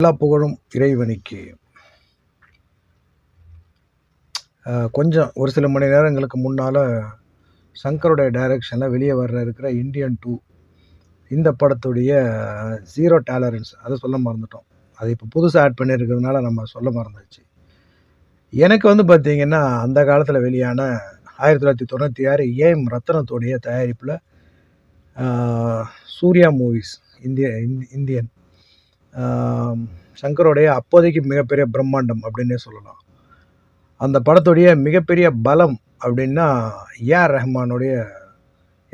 எல்லா புகழும் இறைவனுக்கு. கொஞ்சம் ஒரு சில மணி நேரங்களுக்கு முன்னால் சங்கருடைய டைரக்ஷனில் வெளியே வர்ற இருக்கிற இந்தியன் டூ இந்த படத்துடைய ஜீரோ டாலரன்ஸ் அதை சொல்ல மறந்துட்டோம். அது இப்போ புதுசாக ஆட் பண்ணியிருக்கிறதுனால நம்ம சொல்ல மறந்துச்சு எனக்கு வந்து பார்த்திங்கன்னா அந்த காலத்தில் வெளியான ஆயிரத்தி தொள்ளாயிரத்தி தொண்ணூற்றி ஆறு ஏஎம் ரத்னத்துடைய தயாரிப்பில் சூர்யா மூவிஸ் இந்திய இந்தியன். சங்கருடைய அப்போதைக்கு மிகப்பெரிய பிரம்மாண்டம் அப்படின்னே சொல்லலாம். அந்த படத்துடைய மிகப்பெரிய பலம் அப்படின்னா ஏஆர் ரஹ்மானுடைய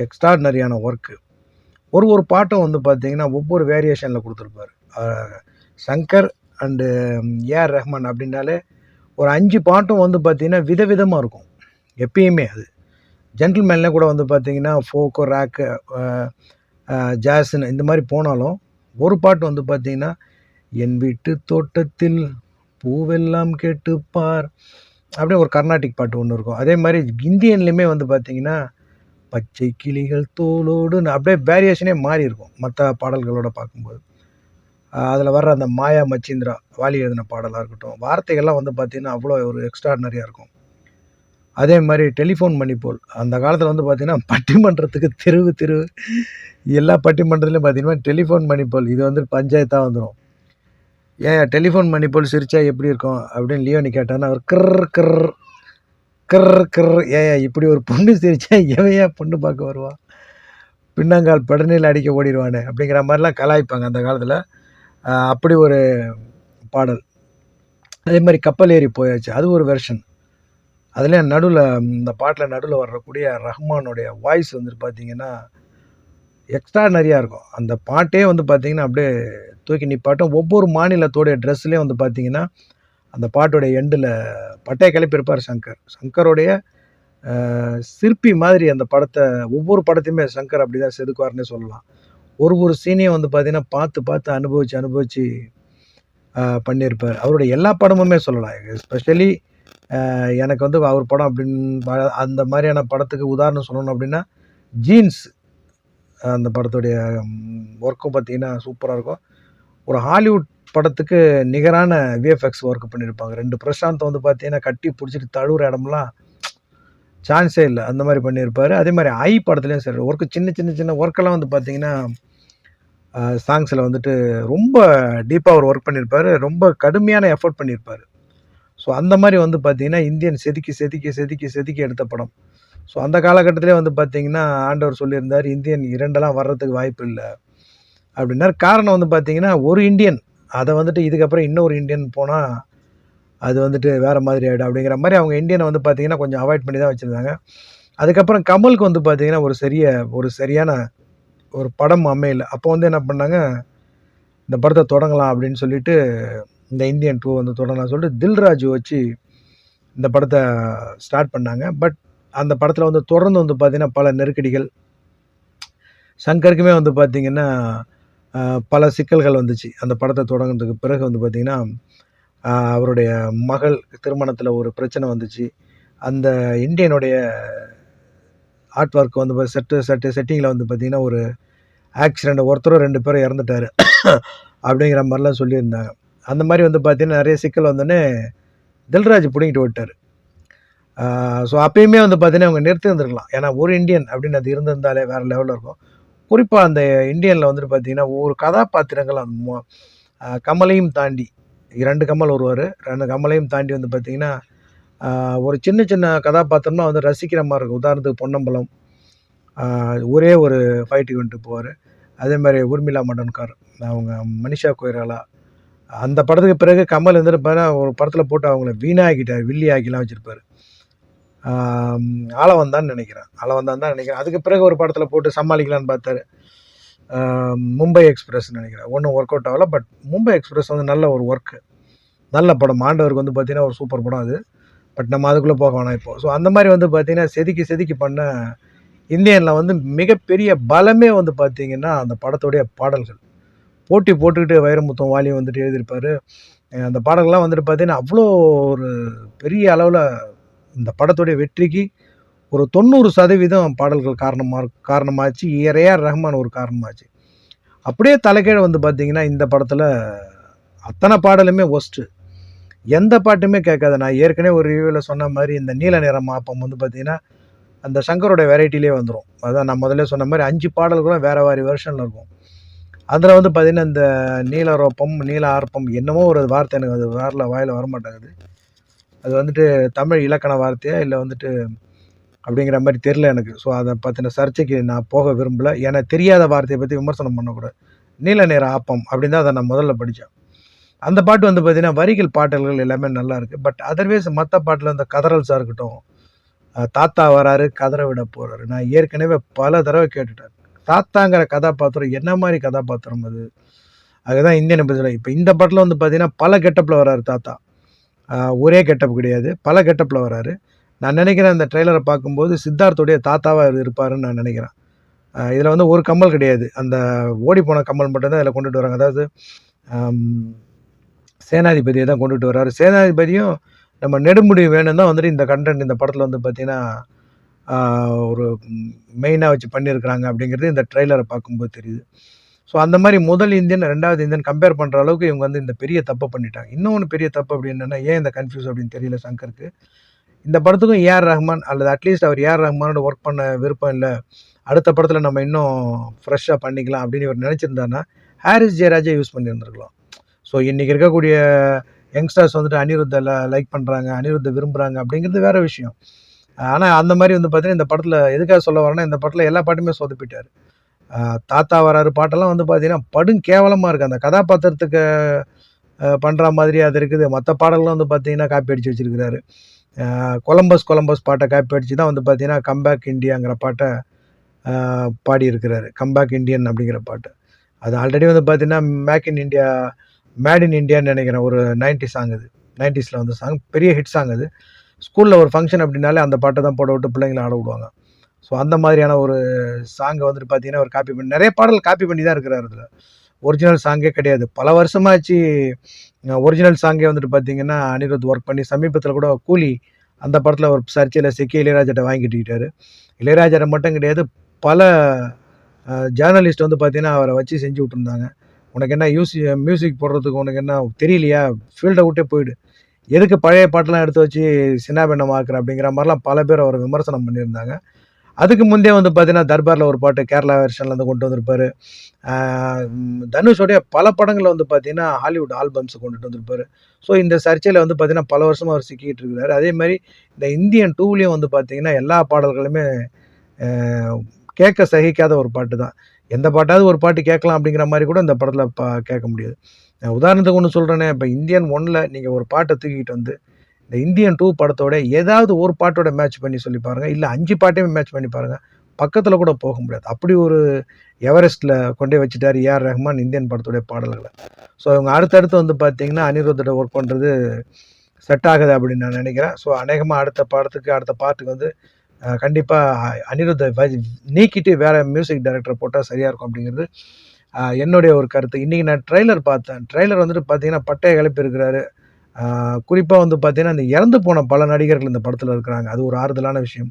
எக்ஸ்ட்ராடினரியான ஒர்க்கு ஒரு ஒரு பாட்டும் வந்து பார்த்திங்கன்னா ஒவ்வொரு வேரியேஷனில் கொடுத்துருப்பாரு. சங்கர் அண்டு ஏஆர் ரஹ்மான் அப்படின்னாலே ஒரு அஞ்சு பாட்டும் வந்து பார்த்திங்கன்னா விதவிதமாக இருக்கும். எப்பயுமே அது. ஜென்டில்மேன்லேயே கூட வந்து பார்த்திங்கன்னா ஃபோக்கு ரேக்கு ஜாஸ்ன்னு இந்த மாதிரி போனாலும் ஒரு பாட்டு வந்து பார்த்தீங்கன்னா என் வீட்டு தோட்டத்தில் பூவெல்லாம் கேட்டுப்பார் அப்படியே ஒரு கர்நாடிக் பாட்டு ஒன்று இருக்கும். அதே மாதிரி இந்தியன்லேயுமே வந்து பார்த்தீங்கன்னா பச்சை கிளிகள் தோலோடுன்னு அப்படியே வேரியேஷனே மாறி இருக்கும் மற்ற பாடல்களோட பார்க்கும்போது. அதில் வர்ற அந்த மாயா மச்சீந்திரா வாலி எழுதின பாடலாக இருக்கட்டும் வார்த்தைகள்லாம் வந்து பார்த்திங்கன்னா அவ்வளோ ஒரு எக்ஸ்ட்ராடினரியாக இருக்கும். அதே மாதிரி டெலிஃபோன் மணிப்போல் அந்த காலத்தில் வந்து பார்த்திங்கன்னா பட்டிமன்றத்துக்கு தெருவு தெருவு. எல்லா பட்டிமன்றத்துலையும் பார்த்திங்கன்னா டெலிஃபோன் மணிப்போல் இது வந்து பஞ்சாயத்தாக வந்துடும் ஏன் டெலிஃபோன் மணிப்போல் சிரிச்சா எப்படி இருக்கும்? அப்படின்னு லியோனி கேட்டான்னா அவர் கிர் கிர் கிர் கிர் ஏன் இப்படி ஒரு பொண்ணு சிரிச்சா எவையா ஏன் பொண்ணு பார்க்க வருவா? பின்னங்கால் படனில் அடிக்க ஓடிடுவானே அப்படிங்கிற மாதிரிலாம் கலாய்ப்பாங்க அந்த காலத்தில். அப்படி ஒரு பாடல். அதே மாதிரி கப்பல் ஏறி போயாச்சு. அது ஒரு வெர்ஷன் அதுலேயும் நடுவில் இந்த பாட்டில் நடுவில் வரக்கூடிய ரஹ்மானுடைய வாய்ஸ் வந்துட்டு பார்த்தீங்கன்னா எக்ஸ்ட்ரானரியாக இருக்கும். அந்த பாட்டே வந்து பார்த்தீங்கன்னா அப்படியே தூக்கி நிப்பாட்டும். ஒவ்வொரு மாநிலத்தோடைய ட்ரெஸ்லேயும் வந்து பார்த்தீங்கன்னா அந்த பாட்டுடைய எண்டில் பட்டையை கிளப்பியிருப்பார் சங்கர். சங்கருடைய சிற்பி மாதிரி அந்த படத்தை ஒவ்வொரு படத்தையுமே சங்கர் அப்படி தான் செதுக்குவார்னே சொல்லலாம். ஒரு ஒரு சீனையும் வந்து பார்த்தீங்கன்னா பார்த்து பார்த்து அனுபவித்து அனுபவித்து பண்ணியிருப்பார். அவருடைய எல்லா படமுமே சொல்லலாம். எஸ்பெஷலி எனக்கு வந்து அவர் படம் அப்படின்னு அந்த மாதிரியான படத்துக்கு உதாரணம் சொல்லணும் அப்படின்னா ஜீன்ஸ் அந்த படத்துடைய ஒர்க்கும் பார்த்திங்கன்னா சூப்பராக இருக்கும். ஒரு ஹாலிவுட் படத்துக்கு நிகரான விஎஃப்எக்ஸ் ஒர்க் பண்ணியிருப்பாங்க ரெண்டு பிரசாந்த் வந்து பார்த்தீங்கன்னா கட்டி பிடிச்சிட்டு தழுவுற இடம்லாம் சான்ஸே இல்லை. அந்த மாதிரி பண்ணியிருப்பார் அதே மாதிரி ஐ படத்துலையும் சரி ஒர்க்கு சின்ன சின்ன சின்ன ஒர்க்கெல்லாம் வந்து பார்த்தீங்கன்னா சாங்ஸில் வந்துட்டு ரொம்ப டீப்பாக அவர் ஒர்க் பண்ணியிருப்பார் ரொம்ப கடுமையான எஃபோர்ட் பண்ணியிருப்பார் ஸோ அந்த மாதிரி வந்து பார்த்திங்கன்னா இந்தியன் செதுக்கி செதுக்கி செதுக்கி செதுக்கி எடுத்த படம். ஸோ அந்த காலகட்டத்திலே வந்து பார்த்திங்கன்னா ஆண்டவர் சொல்லியிருந்தார் இந்தியன் இரண்டெல்லாம் வர்றதுக்கு வாய்ப்பு இல்லை. அப்படின்னார். காரணம் வந்து பார்த்திங்கன்னா ஒரு இந்தியன் அதை வந்துட்டு இதுக்கப்புறம் இன்னொரு இந்தியன் போனால் அது வந்துட்டு வேறு மாதிரி ஆகிடும் அப்படிங்கிற மாதிரி அவங்க இந்தியனை வந்து பார்த்திங்கன்னா கொஞ்சம் அவாய்ட் பண்ணி தான் வச்சுருந்தாங்க. அதுக்கப்புறம் கமலுக்கு வந்து பார்த்தீங்கன்னா ஒரு சரிய ஒரு சரியான ஒரு படம் அமையல. அப்போ வந்து என்ன பண்ணாங்க இந்த படத்தை தொடங்கலாம் அப்படின்னு சொல்லிட்டு இந்த இந்தியன் டூ வந்து தொடங்கலாம் சொல்லிட்டு தில்ராஜ் வச்சு இந்த படத்தை ஸ்டார்ட் பண்ணாங்க. பட் அந்த படத்தில் வந்து தொடர்ந்து வந்து பார்த்திங்கன்னா பல நெருக்கடிகள் சங்கருக்குமே வந்து பார்த்தீங்கன்னா பல சிக்கல்கள் வந்துச்சு. அந்த படத்தை தொடங்குறதுக்கு பிறகு வந்து பார்த்திங்கன்னா அவருடைய மகள் திருமணத்தில் ஒரு பிரச்சனை வந்துச்சு. அந்த இந்தியனுடைய ஆர்ட் ஒர்க் வந்து செட்டு செட்டு செட்டிங்கில் வந்து பார்த்தீங்கன்னா ஒரு ஆக்சிடெண்ட் ஒருத்தரும் ரெண்டு பேரும் இறந்துட்டாரு. அப்படிங்கிற மாதிரிலாம் சொல்லியிருந்தாங்க. அந்த மாதிரி வந்து பார்த்தீங்கன்னா நிறைய சிக்கல் வந்தோடனே தில்ராஜ் பிடிங்கிட்டு விட்டார் ஸோ அப்பயுமே வந்து பார்த்தீங்கன்னா அவங்க நிறுத்தி இருந்திருக்கலாம். ஏன்னா ஒரு இந்தியன் அப்படின்னு அது இருந்திருந்தாலே வேறு லெவலில் இருக்கும். குறிப்பாக அந்த இந்தியனில் வந்துட்டு பார்த்தீங்கன்னா ஒவ்வொரு கதாபாத்திரங்கள் அந்த கமலையும் தாண்டி இரண்டு கமல் வருவார். ரெண்டு கமலையும் தாண்டி வந்து பார்த்திங்கன்னா ஒரு சின்ன சின்ன கதாபாத்திரம்லாம் வந்து ரசிக்கிற மாதிரி இருக்கும். உதாரணத்துக்கு பொன்னம்பலம் ஒரே ஒரு ஃபைட்டுக்கு வந்துட்டு போவார். அதே மாதிரி ஊர்மிளா மண்டன்கார் அவங்க மனிஷா கொய்ராலா அந்த படத்துக்கு பிறகு கமல் வந்துட்டு ஒரு படத்தில் போட்டு அவங்கள வீணாக்கிட்டார் வில்லி ஆக்கிலாம் வச்சுருப்பாரு ஆளவந்தான்னு நினைக்கிறேன். ஆளவந்தான் தான் நினைக்கிறேன். அதுக்கு பிறகு ஒரு படத்தில் போட்டு சமாளிக்கலான்னு பார்த்தாரு. மும்பை எக்ஸ்பிரஸ் நினைக்கிறேன். ஒன்றும் ஒர்க் அவுட் ஆகல பட் மும்பை எக்ஸ்பிரஸ் வந்து நல்ல ஒரு ஒர்க்கு நல்ல படம். ஆண்டவருக்கு வந்து பார்த்தீங்கன்னா ஒரு சூப்பர் படம் அது. பட் நம்ம அதுக்குள்ளே போக வேணாம் இப்போ. ஸோ அந்த மாதிரி வந்து பார்த்திங்கன்னா செதுக்கி செதுக்கி பண்ண இந்தியனில் வந்து மிகப்பெரிய பலமே வந்து பார்த்திங்கன்னா அந்த படத்துடைய பாடல்கள். போட்டி போட்டுக்கிட்டு வைரமுத்தம் வாலியும் வந்துட்டு எழுதியிருப்பார். அந்த பாடல்கள்லாம் வந்துட்டு பார்த்தீங்கன்னா அவ்வளோ ஒரு பெரிய அளவில் இந்த படத்துடைய வெற்றிக்கு ஒரு தொண்ணூறு சதவீதம் பாடல்கள் காரணமாக காரணமாச்சு. ஏஆர் ரஹ்மான் ஒரு காரணமாச்சு. அப்படியே தலைக்கீழ வந்து பார்த்தீங்கன்னா இந்த படத்தில் அத்தனை பாடலுமே ஒஸ்ட்டு எந்த பாட்டுமே கேட்காது. நான் ஏற்கனவே ஒரு ரிவ்யூவில் சொன்ன மாதிரி இந்த நீல நிற மாப்பம் வந்து பார்த்திங்கன்னா அந்த சங்கரோட வெரைட்டிலே வந்துடும் அதான் நான் முதல்ல சொன்ன மாதிரி அஞ்சு பாடல்களும் வேறு வேறு வெர்ஷனில் இருக்கும். அதில் வந்து பார்த்தீங்கன்னா இந்த நீலரோப்பம் நீல ஆர்ப்பம் என்னமோ ஒரு வார்த்தை எனக்கு அது வேறில் வாயில் வரமாட்டேங்குது. அது வந்துட்டு தமிழ் இலக்கண வார்த்தையா இல்லை வந்துட்டு அப்படிங்கிற மாதிரி தெரில எனக்கு. ஸோ அதை பற்றின சர்ச்சைக்கு நான் போக விரும்பல. ஏன்னா தெரியாத வார்த்தையை பற்றி விமர்சனம் பண்ணக்கூடாது. நீல நிற ஆப்பம் அப்படின்னு தான் அதை நான் முதல்ல படித்தேன். அந்த பாட்டு வந்து பார்த்திங்கன்னா வரிகள் பாடல்கள் எல்லாமே நல்லா இருக்குது பட் அதர்வைஸ் மற்ற பாட்டில் இந்த கதறல்ஸாக இருக்கட்டும் தாத்தா வராரு கதற விட போகிறாரு நான் ஏற்கனவே பல தடவை கேட்டுட்டேன். தாத்தாங்கிற கதாபாத்திரம் என்ன மாதிரி கதாபாத்திரம் அது? அதுதான் இந்தியன் எபிசோட இப்போ இந்த படத்தில் வந்து பார்த்தீங்கன்னா பல கெட்டப்பில் வராரு தாத்தா. ஒரே கெட்டப் கிடையாது. பல கெட்டப்பில் வராரு நான் நினைக்கிறேன் அந்த ட்ரெய்லரை பார்க்கும்போது சித்தார்த்துடைய தாத்தாவாக இருப்பாருன்னு நான் நினைக்கிறேன். இதில் வந்து ஒரு கம்மல் கிடையாது. அந்த ஓடி போன கம்மல் மட்டும்தான் இதில் கொண்டுட்டு வராங்க. அதாவது சேனாதிபதியை தான் கொண்டுட்டு வர்றாரு. சேனாதிபதியும் நம்ம நெடுமுடி வேணும் தான் வந்துட்டு இந்த கண்டென்ட் இந்த படத்தில் வந்து பார்த்தீங்கன்னா ஒரு மெயினாக வச்சு பண்ணியிருக்கிறாங்க அப்படிங்கிறது இந்த ட்ரெய்லரை பார்க்கும்போது தெரியுது. ஸோ அந்த மாதிரி முதல் இந்தியன் ரெண்டாவது இந்தியன் கம்பேர் பண்ணுற அளவுக்கு இவங்க வந்து இந்த பெரிய தப்பை பண்ணிட்டாங்க. இன்னொன்று பெரிய தப்பு அப்படி ஏன் இந்த கன்ஃபியூஸ் அப்படின்னு தெரியல சங்கருக்கு. இந்த படத்துக்கும் ஏஆர் ரஹ்மான் அல்லது அட்லீஸ்ட் அவர் ஏஆர் ரஹ்மானோட ஒர்க் பண்ண விருப்பம் இல்லை. அடுத்த படத்தில் நம்ம இன்னும் ஃப்ரெஷ்ஷாக பண்ணிக்கலாம் அப்படின்னு இவர் நினச்சிருந்தாருன்னா ஹாரிஸ் ஜெயராஜை யூஸ் பண்ணியிருந்திருக்கலாம். ஸோ இன்றைக்கி இருக்கக்கூடிய யங்ஸ்டர்ஸ் வந்துட்டு அனிருத்தை லைக் பண்ணுறாங்க அனிருத்தை விரும்புகிறாங்க அப்படிங்கிறது வேற விஷயம். ஆனால் அந்த மாதிரி வந்து பார்த்தீங்கன்னா இந்த படத்தில் எதுக்காக சொல்ல வரேன்னா இந்த படத்தில் எல்லா பாட்டுமே சொதப்பிட்டார் தாத்தா வராரு பாட்டெல்லாம் வந்து பார்த்தீங்கன்னா படும் கேவலமாக இருக்குது அந்த கதாபாத்திரத்துக்கு பண்ணுற மாதிரி அது இருக்குது. மற்ற பாடல்களும் வந்து பார்த்தீங்கன்னா காப்பி அடித்து வச்சுருக்கிறாரு. கொலம்பஸ் கொலம்பஸ் பாட்டை காப்பி அடித்து தான் வந்து பார்த்தீங்கன்னா கம்பேக் இண்டியாங்கிற பாட்டை ஆஹ் பாடியிருக்கிறாரு. கம்பேக் இண்டியன் அப்படிங்கிற பாட்டு. அது ஆல்ரெடி வந்து பார்த்தீங்கன்னா make in India made in இண்டியான்னு நினைக்கிறேன். ஒரு 90 சாங் அது நைன்டிஸில் வந்து சாங் பெரிய ஹிட் சாங் அது. ஸ்கூலில் ஒரு ஃபங்க்ஷன் அப்படின்னாலே அந்த பாட்டை தான் போட விட்டு பிள்ளைங்களை ஆட விடுவாங்க. ஸோ அந்த மாதிரியான ஒரு சாங்கை வந்துட்டு பார்த்தீங்கன்னா ஒரு காப்பி பண்ணி நிறைய பாடல் காப்பி பண்ணி தான் இருக்கிறார் அதில். ஒரிஜினல் சாங்கே கிடையாது. பல வருஷமாச்சு ஒரிஜினல் சாங்கே வந்துட்டு பார்த்தீங்கன்னா அனிருத் ஒர்க் பண்ணி சமீபத்தில் கூட கூலி அந்த படத்தில் ஒரு சர்ச்சையில் சிக்கி இளையராஜாட்ட வாங்கிட்டுக்கிட்டாரு இளையராஜாட்ட மட்டும் கிடையாது பல ஜேர்னலிஸ்ட் வந்து பார்த்தீங்கன்னா அவரை வச்சு செஞ்சு விட்ருந்தாங்க உனக்கு என்ன யூசி மியூசிக் போடுறதுக்கு உனக்கு என்ன தெரியலையா? ஃபீல்டை விட்டே போயிடு. எதுக்கு பழைய பாட்டெலாம் எடுத்து வச்சு சின்னாபின்னமாக்குற அப்படிங்கிற மாதிரிலாம் பல பேர் அவர் விமர்சனம் பண்ணியிருந்தாங்க. அதுக்கு முந்தைய வந்து பார்த்தீங்கன்னா தர்பாரில் ஒரு பாட்டு கேரளா வெர்ஷன்லேருந்து கொண்டு வந்திருப்பார். தனுஷோடைய பல படங்களில் வந்து பார்த்தீங்கன்னா ஹாலிவுட் ஆல்பம்ஸ் கொண்டுட்டு வந்திருப்பாரு. ஸோ இந்த சர்ச்சையில் வந்து பார்த்தீங்கன்னா பல வருஷமாக அவர் சிக்கிட்டு இருக்கிறாரு. அதே மாதிரி இந்த இந்தியன் டூலேயும் வந்து பார்த்தீங்கன்னா எல்லா பாடல்களுமே கேட்க சகிக்காத ஒரு பாட்டு தான். எந்த பாட்டாவது ஒரு பாட்டு கேட்கலாம் அப்படிங்கிற மாதிரி கூட இந்த படத்தில் பா கேட்க முடியாது. நான் உதாரணத்துக்கு ஒன்று சொல்கிறேனே இப்போ இந்தியன் ஒன்னில் நீங்கள் ஒரு பாட்டை தூக்கிட்டு வந்து இந்த இந்தியன் டூ படத்தோட ஏதாவது ஒரு பாட்டோட மேட்ச் பண்ணி சொல்லி பாருங்கள் இல்லை அஞ்சு பாட்டையுமே மேட்ச் பண்ணி பாருங்கள் பக்கத்தில் கூட போக முடியாது. அப்படி ஒரு எவரெஸ்ட்டில் கொண்டே வச்சுட்டார் ஏஆர் ரஹ்மான் இந்தியன் படத்துடைய பாடல்களை. ஸோ இவங்க அடுத்தடுத்து வந்து பார்த்தீங்கன்னா அனிருத்தோட ஒர்க் பண்ணுறது செட் ஆகுது அப்படின்னு நான் நினைக்கிறேன். ஸோ அநேகமாக அடுத்த பாடத்துக்கு அடுத்த பாட்டுக்கு வந்து கண்டிப்பாக அனிருத்தை வ- நீக்கிட்டு வேறு மியூசிக் டைரக்டரை போட்டால் சரியாக இருக்கும் அப்படிங்கிறது என்னுடைய ஒரு கருத்து. இன்றைக்கி நான் ட்ரெய்லர் பார்த்தேன். ட்ரெய்லர் வந்துட்டு பார்த்தீங்கன்னா பட்டைய கிளப்பி இருக்கிறாரு. குறிப்பாக வந்து பார்த்தீங்கன்னா இந்த இறந்து போன பல நடிகர்கள் இந்த படத்தில் இருக்கிறாங்க. அது ஒரு ஆறுதலான விஷயம்.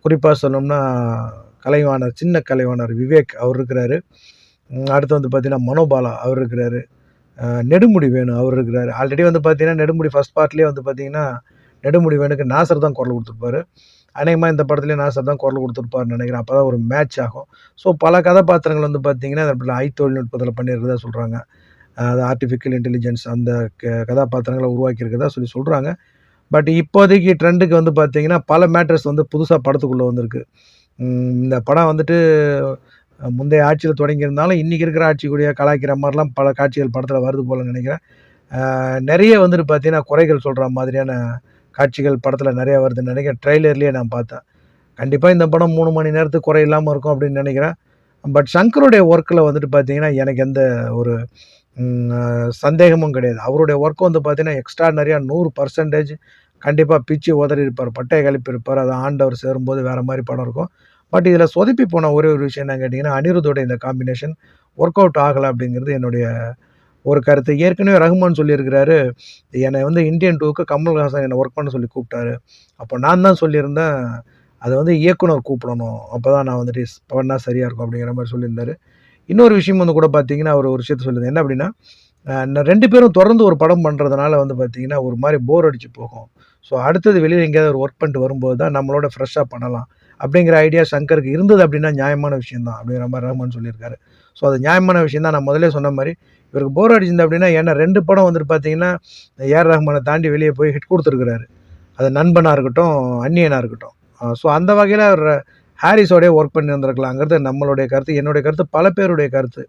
குறிப்பாக சொல்லணும்னா கலைவாணர் சின்ன கலைவாணர் விவேக் அவர் இருக்கிறாரு. அடுத்து வந்து பார்த்தீங்கன்னா மனோபாலா அவர் இருக்கிறாரு. நெடுமுடி வேணு அவர் இருக்கிறாரு. ஆல்ரெடி வந்து பார்த்தீங்கன்னா நெடுமுடி ஃபஸ்ட் பார்ட்லேயே வந்து பார்த்தீங்கன்னா நெடுமுடி வேணுக்கு நாசர் தான் குரல் கொடுத்துருப்பாரு. அநேகமாக இந்த படத்துலேயே நாசர் தான் குரல் கொடுத்துருப்பாருன்னு நினைக்கிறேன். அப்போ தான் ஒரு மேட்ச் ஆகும். ஸோ பல கதாபாத்திரங்கள் வந்து பார்த்தீங்கன்னா ஐ தொழில்நுட்பத்தில் பண்ணியிருக்கிறதா சொல்கிறாங்க அது ஆர்டிஃபிஷியல் இன்டெலிஜென்ஸ் அந்த க கதாபாத்திரங்களை உருவாக்கியிருக்கிறதா சொல்லி சொல்கிறாங்க பட் இப்போதைக்கு ட்ரெண்டுக்கு வந்து பார்த்தீங்கன்னா பல மேட்டர்ஸ் வந்து புதுசாக படத்துக்குள்ளே வந்திருக்கு. இந்த படம் வந்துட்டு முந்தைய ஆட்சியில் தொடங்கியிருந்தாலும் இன்றைக்கி இருக்கிற ஆட்சி கூடிய கலாய்க்கிற மாதிரிலாம் பல காட்சிகள் படத்தில் வருது போல் நினைக்கிறேன். நிறைய வந்துட்டு பார்த்தீங்கன்னா குறைகள் சொல்கிற மாதிரியான காட்சிகள் படத்தில் நிறையா வருதுன்னு நினைக்கிறேன். ட்ரெய்லர்லேயே நான் பார்த்தேன். கண்டிப்பாக இந்த படம் மூணு மணி நேரத்துக்கு குறை இல்லாமல் இருக்கும் அப்படின்னு நினைக்கிறேன். பட் சங்கருடைய ஒர்க்கில் வந்துட்டு பார்த்தீங்கன்னா எனக்கு எந்த ஒரு சந்தேகமும் கிடையாது. அவருடைய ஒர்க் வந்து பார்த்தீங்கன்னா எக்ஸ்ட்ரானரியாக நூறு பர்சன்டேஜ் கண்டிப்பாக பிச்சு உதறி இருப்பார். பட்டை கழிப்பு இருப்பார். அதை ஆண்டவர் சேரும்போது வேறு மாதிரி படம் இருக்கும். பட் இதில் சொதப்பி போன ஒரே ஒரு விஷயம் என்ன கேட்டிங்கன்னா அனிருத்தோட இந்த காம்பினேஷன் ஒர்க் அவுட் ஆகலை அப்படிங்கிறது என்னுடைய ஒரு கருத்து. ஏற்கனவே ரஹ்மான் சொல்லியிருக்கிறாரு என்னை வந்து இந்தியன் டூக்கு கமல்ஹாசன் என்னை ஒர்க் பண்ண சொல்லி கூப்பிட்டாரு. அப்போ நான் தான் சொல்லியிருந்தேன் அதை வந்து இயக்குனர் கூப்பிடணும். அப்போ தான் நான் வந்துட்டு பண்ணால் சரியாக இருக்கும் அப்படிங்கிற மாதிரி சொல்லியிருந்தார். இன்னொரு விஷயம் வந்து கூட பார்த்தீங்கன்னா அவர் ஒரு விஷயத்த சொல்லியிருந்தேன் என்ன அப்படின்னா ரெண்டு பேரும் தொடர்ந்து ஒரு படம் பண்ணுறதுனால வந்து பார்த்தீங்கன்னா ஒரு மாதிரி போர் அடித்து போகும். ஸோ அடுத்தது வெளியில் எங்கேயாவது ஒரு ஒர்க் பண்ணிட்டு வரும்போது தான் நம்மளோட ஃப்ரெஷ்ஷாக பண்ணலாம். அப்படிங்கிற ஐடியா சங்கருக்கு இருந்தது அப்படின்னா நியாயமான விஷயம் தான் அப்படிங்கிற மாதிரி ரஹ்மான் சொல்லியிருக்காரு. ஸோ அது நியாயமான விஷயம் தான் நான் முதலே சொன்ன மாதிரி இவருக்கு போர் அடிச்சிருந்தா அப்படின்னா ஏன்னா ரெண்டு படம் வந்துட்டு பார்த்தீங்கன்னா ஏஆர் ரஹ்மானை தாண்டி வெளியே போய் ஹிட் கொடுத்துருக்குறாரு. அது நண்பனாக இருக்கட்டும் அந்நியனாக இருக்கட்டும். ஸோ அந்த வகையில் அவர் ஹாரிஸோடய ஒர்க் பண்ணி வந்திருக்கலாங்கிறது நம்மளுடைய கருத்து என்னுடைய கருத்து பல பேருடைய கருத்து.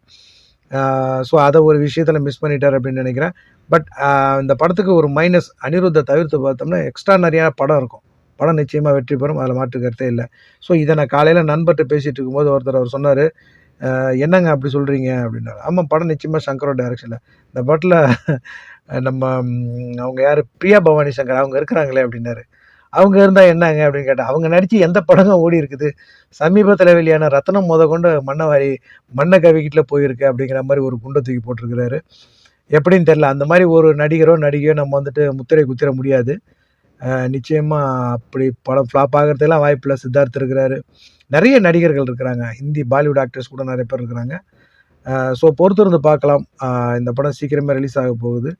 ஸோ அதை ஒரு விஷயத்தில் மிஸ் பண்ணிட்டார் அப்படின்னு நினைக்கிறேன். பட் இந்த படத்துக்கு ஒரு மைனஸ் அனிருத்தை தவிர்த்து பார்த்தோம்னா எக்ஸ்ட்ரா நிறையா படம் இருக்கும். படம் நிச்சயமாக வெற்றி பெறும் அதில் மாற்று கருத்தே இல்லை. ஸோ இதை நான் காலையில் நண்பர்கிட்ட பேசிகிட்டு இருக்கும்போது ஒருத்தர் அவர் சொன்னார் என்னங்க அப்படி சொல்கிறீங்க அப்படின்னாரு. ஆமாம் படம் நிச்சயமாக சங்கரோட டைரக்ஷனில் இந்த படத்தில் நம்ம அவங்க யார்? பிரியா பவானி சங்கர். அவங்க இருக்கிறாங்களே அப்படின்னாரு. அவங்க இருந்தால் என்னங்க அப்படின்னு கேட்டேன் அவங்க நடித்து எந்த படமும் ஓடி இருக்குது? சமீபத்தில் வெளியான ரத்னம் முத கொண்டு மன்னவாரி மண்ணை கவிக்கிட்டில் போயிருக்கு அப்படிங்கிற மாதிரி ஒரு குண்டை தூக்கி போட்டிருக்கிறாரு. எப்படின்னு தெரில அந்த மாதிரி ஒரு நடிகரோ நடிகையோ நம்ம வந்துட்டு முத்திரை குத்திர முடியாது. நிச்சயமாக அப்படி படம் ஃப்ளாப் ஆகிறதுக்கெல்லாம் வாய்ப்பில்லை சித்தார்த் இருக்கிறாரு. நிறைய நடிகர்கள் இருக்கிறாங்க. ஹிந்தி பாலிவுட் ஆக்டர்ஸ் கூட நிறைய பேர் இருக்கிறாங்க. ஸோ பொறுத்திருந்து பார்க்கலாம். இந்த படம் சீக்கிரமே ரிலீஸ் ஆக போகுது.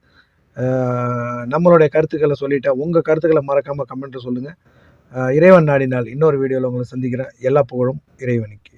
நம்மளுடைய கருத்துக்களை சொல்லிட்டேன் உங்கள் கருத்துக்களை மறக்காமல் கமெண்ட்டில் சொல்லுங்கள் இறைவன் நாடினால் இன்னொரு வீடியோவில் உங்களை சந்திக்கிறேன். எல்லா புகழும் இறைவனுக்கு.